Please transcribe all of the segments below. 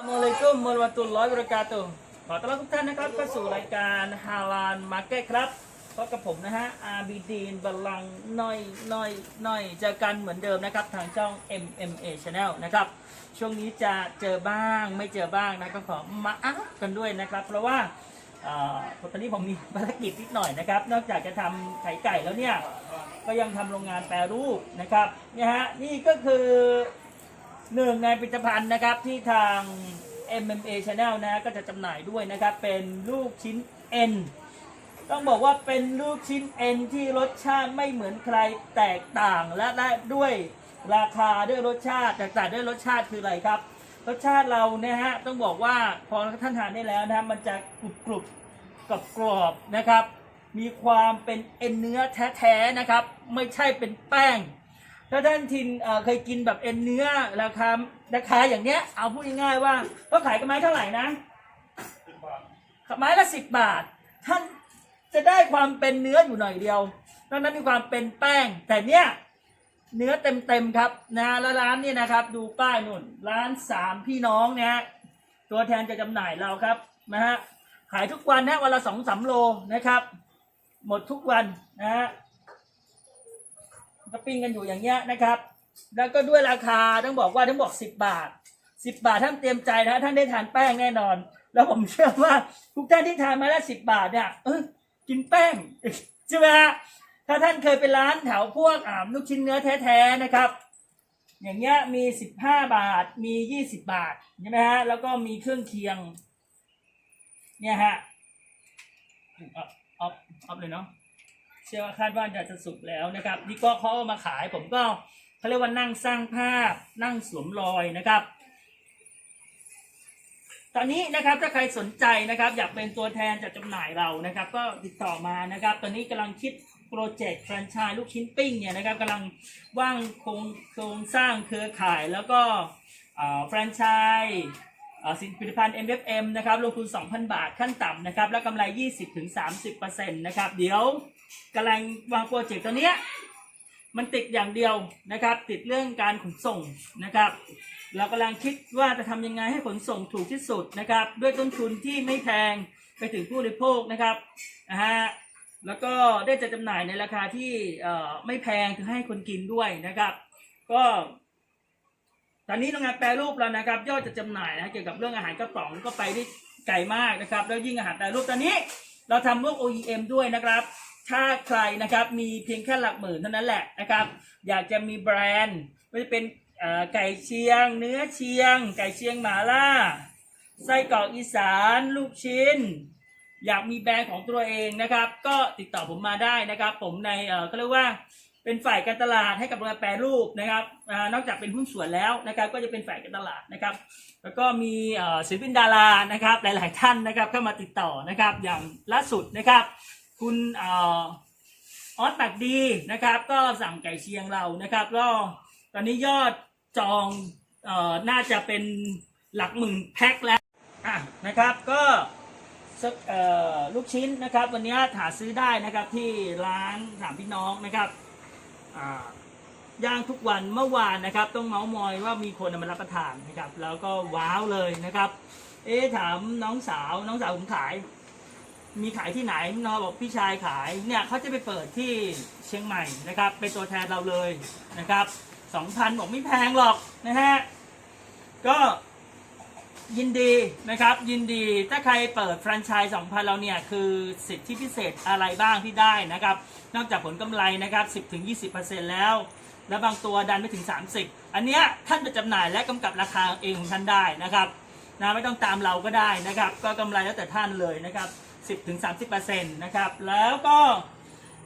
อัสสลามุอะลัยกุมวะเราะห์มะตุลลอฮิวะบะเราะกาตุฮ์ขอต้อนรับทุกท่านนะครับเข้าสู่รายการฮาลานมาร์เก็ตครับพบกับผมนะฮะอาบีดีนบัลลังก์น้อยน้อยน้อยเจอกันเหมือนเดิมนะครับ ทางช่อง MMA Channel นะครับ ช่วงนี้จะเจอบ้างไม่เจอบ้างนะก็ขอมาอัพกันด้วยนะครับ เพราะว่าเอ่อตอนนี้ผมมีภารกิจนิดหน่อยนะครับ นอกจากจะทำไข่ไก่แล้วเนี่ย ก็ยังทำโรงงานแปรรูปนะครับเนี่ยฮะนี่ก็คือ หนึ่งในผลิตภัณฑ์นะครับที่ทาง MMA Channel นะก็จะจำหน่ายด้วยนะครับ เป็นลูกชิ้นเอ็นต้องบอกว่าเป็นลูกชิ้นเอ็นที่รสชาติไม่เหมือนใครแตกต่างและได้ด้วยราคาด้วยรสชาติแตกต่างด้วยรสชาติคืออะไรครับ รสชาติเราเนี่ยฮะต้องบอกว่าพอท่านทานได้แล้วนะมันจะกรุบกรุบกับกรอบนะครับ มีความเป็นเอ็นเนื้อแท้ๆนะครับ ไม่ใช่เป็นแป้ง ถ้าท่านทินเคยกินแบบเอ็นเนื้อราคาราคาอย่างเนี้ย เอาพูดง่ายๆว่าก็ขายกันไม้เท่าไหร่นะไม้ละสิบบาท ท่านจะได้ความเป็นเนื้ออยู่หน่อยเดียวนอกนั้นมีความเป็นแป้ง แต่เนี้ยเนื้อเต็มๆครับนะแล้วร้านเนี่ยนะครับ ดูป้ายนุ่น ร้านสามพี่น้องเนี่ยฮะตัวแทนจะจำหน่ายเราครับนะฮะขายทุกวันนะวันละสองสามโลนะครับ หมดทุกวันนะฮะ ก็ปิ้งกันอยู่อย่างเงี้ยนะครับ แล้วก็ด้วยราคาต้องบอกว่าต้องบอกสิบบาทสิบบาทท่านเตรียมใจนะท่านได้ทานแป้งแน่นอน แล้วผมเชื่อว่าทุกท่านที่ทานมาแล้วสิบบาทเนี่ยเออกินแป้งใช่ไหมฮะถ้าท่านเคยไปร้านแถวพวกอ่าลูกชิ้นเนื้อแท้ๆนะครับ อย่างเงี้ยมีสิบห้าบาทมียี่สิบบาทใช่ไหมฮะแล้วก็มีเครื่องเคียง เนี่ยฮะเอาเอาเอาเลยเนาะ เชื่อว่าคาดว่าจะสุกแล้วนะครับ นี่ก็เขาเอามาขายผมก็เขาเรียกว่านั่งสร้างภาพ นั่งสวมรอยนะครับ ตอนนี้นะครับถ้าใครสนใจนะครับ อยากเป็นตัวแทนจัดจำหน่ายเรานะครับ ก็ติดต่อมานะครับ ตอนนี้กำลังคิดโปรเจกต์แฟรนไชส์ลูกชิ้นปิ้งเนี่ยนะครับกำลังว่างโครงโครงสร้างเครือข่ายแล้วก็แฟรนไชส์สินผลิตภัณฑ์ MFM นะครับลงทุน 2,000 บาทขั้นต่ำนะครับ แล้วกำไร 20-30%นะครับ เดี๋ยว กำลังวางโปรเจกต์ตัวเนี้ยมันติดอย่างเดียวนะครับ ติดเรื่องการขนส่งนะครับ เรากำลังคิดว่าจะทำยังไงให้ขนส่งถูกที่สุดนะครับ ด้วยต้นทุนที่ไม่แพงไปถึงผู้บริโภคนะครับนะฮะแล้วก็ได้จะจำหน่ายในราคาที่เอ่อไม่แพงคือให้คนกินด้วยนะครับ ก็ตอนนี้โรงงานแปรรูปแล้วนะครับ ยอดจะจำหน่ายนะเกี่ยวกับเรื่องอาหารกระป๋องก็ไปได้ไกลมากนะครับ แล้วยิ่งอาหารแปรรูปตอนนี้ เราทำพวก OEM ด้วยนะครับ ถ้าใครนะครับมีเพียงแค่หลักหมื่นเท่านั้นแหละนะครับ อยากจะมีแบรนด์ไม่ว่าจะเป็นไก่เชียง เนื้อเชียง ไก่เชียงหมาล่าไส้กรอกอีสานลูกชิ้น อยากมีแบรนด์ของตัวเองนะครับ ก็ติดต่อผมมาได้นะครับ ผมในเออก็เรียกว่าเป็นฝ่ายการตลาดให้กับโรงงานแปรรูปนะครับอนอกจากเป็นหุ้นส่วนแล้วนะครับ ก็จะเป็นฝ่ายการตลาดนะครับ แล้วก็มีเออศิลปินดารานะครับ หลาย ๆ ท่านนะครับเข้ามาติดต่อนะครับ อย่างล่าสุดนะครับ คุณออสปากดีนะครับ ก็สั่งไก่เชียงเรานะครับก็ตอนนี้ยอดจองออน่าจะเป็นหลักหมื่นแพ็คแล้วอะนะครับก็ลูกชิ้นนะครับ วันนี้หาซื้อได้นะครับที่ร้านสามพี่น้องนะครับย่างทุกวันเมื่อวานนะครับ ต้องเมาส์มอยว่ามีคนมารับประทานนะครับ แล้วก็ว้าวเลยนะครับ เอ๊ถามน้องสาวน้องสาวผมขาย มีขายที่ไหนนอบอกพี่ชายขายเนี่ยเขาจะไปเปิดที่เชียงใหม่นะครับ เป็นตัวแทนเราเลยนะครับสองพันบอกไม่แพงหรอกนะฮะก็ยินดีนะครับยินดีถ้าใครเปิดแฟรนไชส์2,000 เราเนี่ย คือสิทธิพิเศษอะไรบ้างที่ได้นะครับ นอกจากผลกำไรนะครับ 10-20%แล้ว แล้วบางตัวดันไปถึง 30 อันเนี้ยท่านจะจำหน่ายและกำกับราคาเองของท่านได้นะครับนะไม่ต้องตามเราก็ได้นะครับ ก็กำไรแล้วแต่ท่านเลยนะครับ 10-30%นะครับ แล้วก็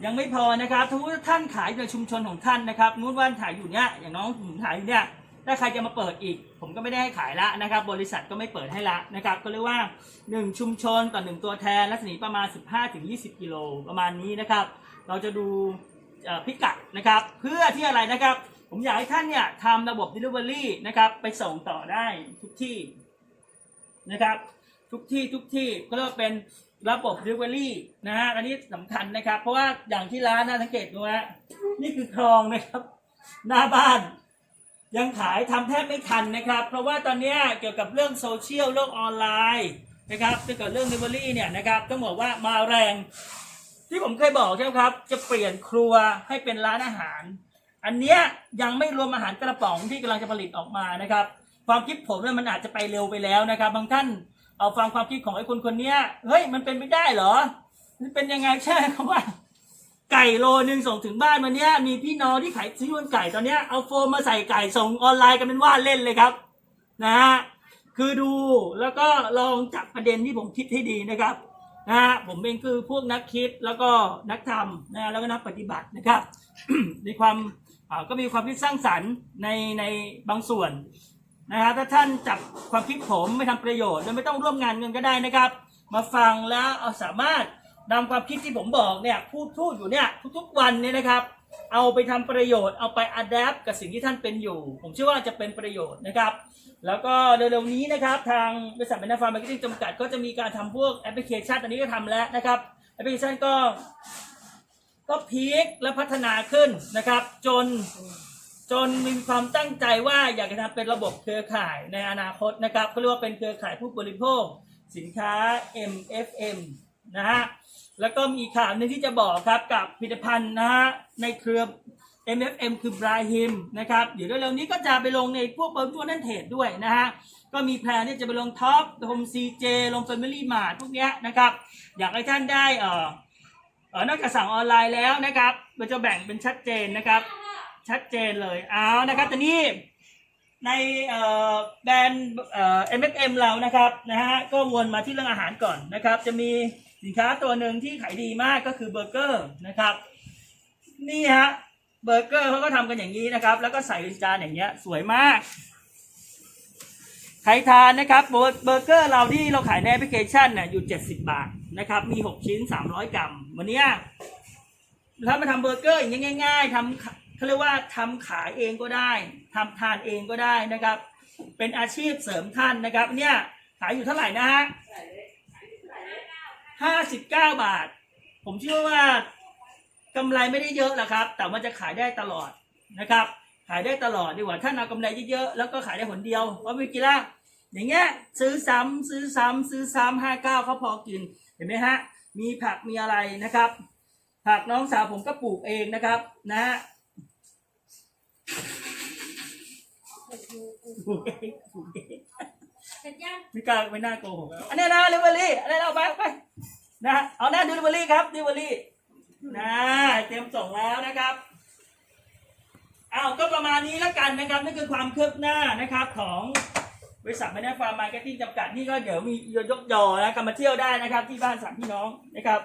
ยังไม่พอนะครับถ้าท่านขายในชุมชนของท่านนะครับนู้นว่าถ่ายอยู่เนี้ยอย่างน้องผมถ่ายอยู่เนี้ยถ้าใครจะมาเปิดอีก ผมก็ไม่ได้ให้ขายละนะครับ บริษัทก็ไม่เปิดให้ละนะครับ ก็เรียกว่า 1 ชุมชนต่อ1ตัวแทนรัศมีประมาณ 15-20 กิโลประมาณนี้นะครับ เราจะดูพิกัดนะครับ เพื่อที่อะไรนะครับ ผมอยากให้ท่านเนี่ยทำระบบ Delivery นะครับ ไปส่งต่อได้ทุกที่นะครับ ทุกที่ทุกที่ก็เรียกว่าเป็นระบบ Delivery นะฮะอันนี้สำคัญนะครับ เพราะว่าอย่างที่ร้านนะสังเกตดูฮะนี่คือคลองนะครับ หน้าบ้าน ยังขายทำแทบไม่ทันนะครับ เพราะว่าตอนเนี้ยเกี่ยวกับเรื่องโซเชียลโลกออนไลน์นะครับเกี่ยวกับเรื่อง delivery เนี่ยนะครับต้องบอกว่ามาแรง ที่ผมเคยบอกใช่ไหมครับ จะเปลี่ยนครัวให้เป็นร้านอาหาร อันเนี้ยยังไม่รวมอาหารกระป๋องที่กำลังจะผลิตออกมานะครับ ความคิดผมเนี่ยมันอาจจะไปเร็วไปแล้วนะครับ บางท่าน เอาฟังความคิดของไอ้คนคนเนี้ยเฮ้ยมันเป็นไปได้เหรอมันเป็นยังไงใช่ครับว่า ไก่โลนึงส่งถึงบ้านวันเนี้ยมีพี่น้องที่ขายซื้อวันไก่ตอนเนี้ยเอาโฟมมาใส่ไก่ส่งออนไลน์กันเป็นว่าเล่นเลยครับ นะฮะคือดูแล้วก็ลองจับประเด็นที่ผมคิดให้ดีนะครับนะฮะผมเองคือพวกนักคิดแล้วก็นักทำนะแล้วก็นักปฏิบัตินะครับ ในความก็มีความคิดสร้างสรรค์ในในบางส่วน นะครับถ้าท่านจับความคิดผมไม่ทำประโยชน์และไม่ต้องร่วมงานกันก็ได้นะครับ มาฟังแล้วเอาสามารถนำความคิดที่ผมบอกเนี่ยพูดพูดอยู่เนี่ยทุกๆวันเนี่ยนะครับ เอาไปทำประโยชน์เอาไปอัดแอปกับสิ่งที่ท่านเป็นอยู่ ผมเชื่อว่าจะเป็นประโยชน์นะครับ แล้วก็เร็วๆนี้นะครับ ทางบริษัทเบนนาฟาร์มาร์เก็ตติ้งจำกัด ก็จะมีการทำพวกแอปพลิเคชันอันนี้ก็ทำแล้วนะครับแอปพลิเคชันก็ก็พีคและพัฒนาขึ้นนะครับ จน จนมีความตั้งใจว่าอยากจะทำเป็นระบบเครือข่ายในอนาคตนะครับเขาเรียกว่าเป็นเครือข่ายผู้บริโภค สินค้า MFM นะฮะแล้วก็มีข่าวหนึ่งที่จะบอกครับกับผลิตภัณฑ์นะฮะในเครือ MFM คือบราฮิมนะครับเดี๋ยวเร็วๆนี้ก็จะไปลงในพวกเบอร์ตัวนั่นเทรดด้วยนะฮะก็มีแพลนที่จะไปลงท็อปลง CJ ลง Family Mart พวกเนี้ยนะครับ อยากให้ท่านได้เอ่อนอกจากสั่งออนไลน์แล้วนะครับเราจะแบ่งเป็นชัดเจนนะครับ ชัดเจนเลยเอานะครับแต่นี่ในแบรนด์เอ่อ MFM เรานะครับนะฮะก็วนมาที่เรื่องอาหารก่อนนะครับ จะมีสินค้าตัวหนึ่งที่ขายดีมากก็คือเบอร์เกอร์นะครับ นี่ฮะเบอร์เกอร์เขาก็ทำกันอย่างนี้นะครับ แล้วก็ใส่เป็นจานอย่างเงี้ยสวยมากใครทานนะครับเบอร์เกอร์เราที่เราขายในแอปพลิเคชันเนี่ยอยู่ 70 บาทนะครับ มี 6 ชิ้น 300 กรัม วันนี้ถ้ามาทำเบอร์เกอร์อย่างง่าย ๆทำ เขาเรียกว่าทำขายเองก็ได้ทำทานเองก็ได้นะครับ เป็นอาชีพเสริมท่านนะครับ เนี่ยขายอยู่เท่าไหร่นะฮะห้าสิบเก้าบาท ผมเชื่อว่ากำไรไม่ได้เยอะหรอกครับ แต่มันจะขายได้ตลอดนะครับ ขายได้ตลอดดีกว่าถ้าเอากำไรเยอะๆแล้วก็ขายได้ผลเดียวเพราะไม่กี่ละอย่างเงี้ยซื้อซ้ำซื้อซ้ำซื้อซ้ำห้าเก้าเขาพอกินเห็นไหมฮะมีผักมีอะไรนะครับ ผักน้องสาวผมก็ปลูกเองนะครับนะฮะ ปลูกเองปลูกเองเสร็จยังไม่กล้าไม่น่าโกหกอันนี้นะลิเวอรี่อันนี้เราไปเอาไปนะฮะเอาหน้าดิลิเวอรี่ครับดิลิเวอรี่นะเตรียมส่งแล้วนะครับเอาก็ประมาณนี้แล้วกันนะครับนั่นคือความคืบหน้านะครับของบริษัทแมนฟาร์มมาร์เก็ตติ้งจำกัดนี่ก็เดี๋ยวมียกยอนะกลับมาเที่ยวได้นะครับ ที่บ้านสามพี่น้องนะครับ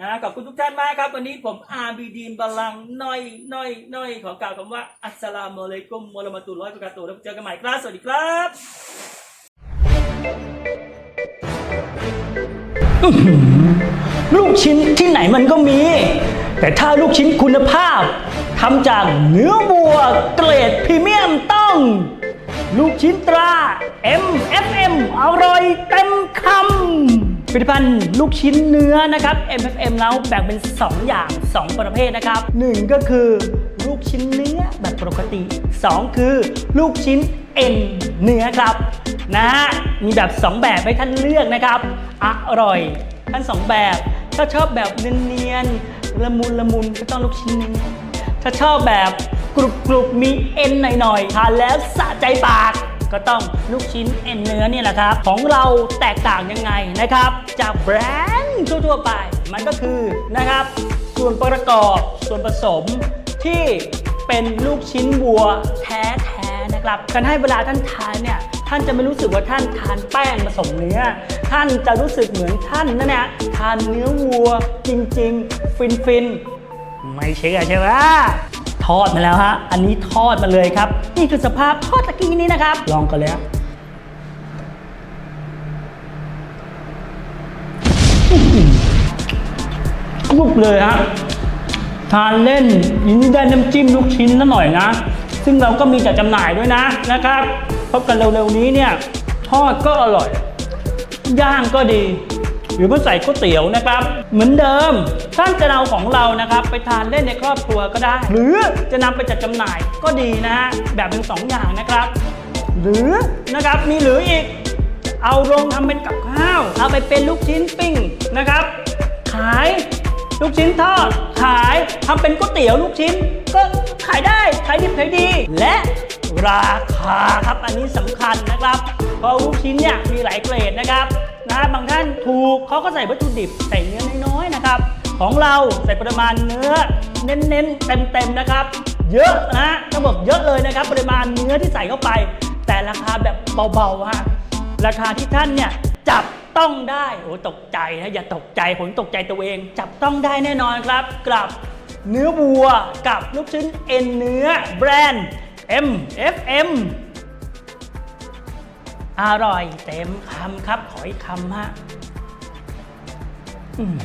นะขอบคุณทุกท่านมากครับ วันนี้ผมอาบีดีนบาลังน้อยน้อยน้อยขอกล่าวคำว่าอัสสลามุอะลัยกุมวะเราะมะตุลลอฮิวะบะเราะกาตุฮ์แล้วเจอกันใหม่ครับสวัสดีครับลูกชิ้นที่ไหนมันก็มี แต่ถ้าลูกชิ้นคุณภาพทำจากเนื้อวัวเกรดพรีเมียมต้อง ลูกชิ้นตรา MFM อร่อยเต็มคำ ผลิตภัณฑ์ลูกชิ้นเนื้อนะครับ MFM แล้วแบ่งเป็น 2 อย่าง 2 ประเภทนะครับ 1 ก็คือลูกชิ้นเนื้อแบบปกติ 2 คือลูกชิ้นเอ็นเนื้อครับนะฮะมีแบบ 2 แบบให้ท่านเลือกนะครับ อร่อยทั้งสองแบบถ้าชอบแบบเนียนๆละมุนละมุนก็ต้องลูกชิ้นเนื้อถ้าชอบแบบกรุบกรุบมีเอ็นหน่อยๆทานแล้วสะใจปาก ก็ต้องลูกชิ้นเอ็นเนื้อนี่แหละครับ ของเราแตกต่างยังไงนะครับ จากแบรนด์ทั่วๆไป มันก็คือนะครับ ส่วนประกอบส่วนผสมที่เป็นลูกชิ้นวัวแท้ๆนะครับการให้เวลาท่านทานเนี่ยท่านจะไม่รู้สึกว่าท่านทานแป้งผสมเนื้อ ท่านจะรู้สึกเหมือนท่านนั่นแหละทานเนื้อวัวจริง ๆ ฟินๆ ไม่เชื่อใช่ไหม ทอดมาแล้วฮะ อันนี้ทอดมาเลยครับ นี่คือสภาพทอดตะกี้นี้นะครับ ลองกันเลยฮะกรุบเลยฮะ ทานเล่นยิ่งได้น้ำจิ้มลูกชิ้นนิดหน่อยนะ ซึ่งเราก็มีจัดจำหน่ายด้วยนะนะครับ พบกันเร็วๆนี้เนี่ย ทอดก็อร่อย ย่างก็ดี หรือมาใส่ก๋วยเตี๋ยวนะครับ เหมือนเดิมท่านจะเอาของเรานะครับ ไปทานเล่นในครอบครัวก็ได้ หรือจะนำไปจัดจำหน่ายก็ดีนะฮะแบบเป็นสองอย่างนะครับ หรือนะครับมีหรืออีกเอาลงทำเป็นกับข้าวเอาไปเป็นลูกชิ้นปิ้งนะครับ ขายลูกชิ้นทอดขายทำเป็นก๋วยเตี๋ยวลูกชิ้น ก็ขายได้ขายดิบขายดี และราคาครับอันนี้สำคัญนะครับ เพราะลูกชิ้นเนี่ยมีหลายเกรดนะครับ นะบางท่านถูกเขาก็ใส่วัตถุดิบใส่เนื้อน้อยๆนะครับ ของเราใส่ปริมาณเนื้อเน้นๆเต็มๆนะครับ เยอะนะต้องบอกเยอะเลยนะครับ ปริมาณเนื้อที่ใส่เข้าไป แต่ราคาแบบเบาๆฮะราคาที่ท่านเนี่ยจับต้องได้โอ้ตกใจนะอย่าตกใจผมตกใจตัวเอง จับต้องได้แน่นอนครับกับเนื้อวัวกับลูกชิ้นเอ็นเนื้อแบรนด์ MFM อร่อยเต็มคำครับขออีกคำฮะอืม